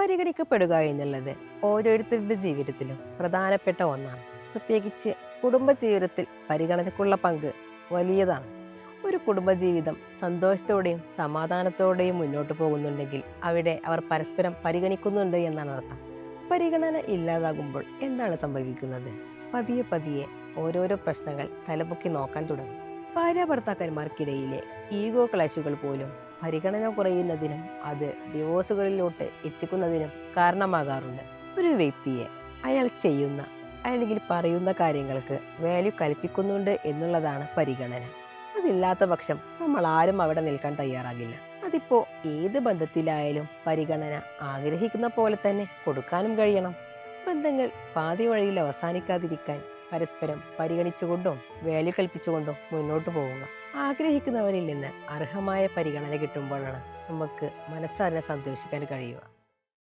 പരിഗണിക്കപ്പെടുക എന്നുള്ളത് ഓരോരുത്തരുടെ ജീവിതത്തിലും പ്രധാനപ്പെട്ട ഒന്നാണ്. പ്രത്യേകിച്ച് കുടുംബജീവിതത്തിൽ പരിഗണനക്കുള്ള പങ്ക് വലിയതാണ്. ഒരു കുടുംബജീവിതം സന്തോഷത്തോടെയും സമാധാനത്തോടെയും മുന്നോട്ട് പോകുന്നുണ്ടെങ്കിൽ അവിടെ അവർ പരസ്പരം പരിഗണിക്കുന്നുണ്ട് എന്നാണ് അർത്ഥം. പരിഗണന ഇല്ലാതാകുമ്പോൾ എന്താണ് സംഭവിക്കുന്നത്? പതിയെ പതിയെ ഓരോരോ പ്രശ്നങ്ങൾ തലപൊക്കി നോക്കാൻ തുടങ്ങും. ഭാര്യ ഭർത്താക്കന്മാർക്കിടയിലെ ഈഗോ ക്ലാഷുകൾ പോലും പരിഗണന കുറയുന്നതിനും അത് ഡിവോഴ്സുകളിലോട്ട് എത്തിക്കുന്നതിനും കാരണമാകാറുണ്ട്. ഒരു വ്യക്തിയെ അയാൾ ചെയ്യുന്ന അല്ലെങ്കിൽ പറയുന്ന കാര്യങ്ങൾക്ക് വാല്യൂ കൽപ്പിക്കുന്നുണ്ട് എന്നുള്ളതാണ് പരിഗണന. അതില്ലാത്ത പക്ഷം നമ്മൾ ആരും അവിടെ നിൽക്കാൻ തയ്യാറാകില്ല. അതിപ്പോ ഏത് ബന്ധത്തിലായാലും പരിഗണന ആഗ്രഹിക്കുന്ന പോലെ തന്നെ കൊടുക്കാനും കഴിയണം. ബന്ധങ്ങൾ പാതി വഴിയിൽ അവസാനിക്കാതിരിക്കാൻ പരസ്പരം പരിഗണിച്ചുകൊണ്ടും വാല്യൂ കൽപ്പിച്ചുകൊണ്ടും മുന്നോട്ട് പോവുക. ആഗ്രഹിക്കുന്നവരിൽ നിന്ന് അർഹമായ പരിഗണന കിട്ടുമ്പോഴാണ് നമുക്ക് മനസ്സറിനെ സന്തോഷിക്കാൻ കഴിയുക.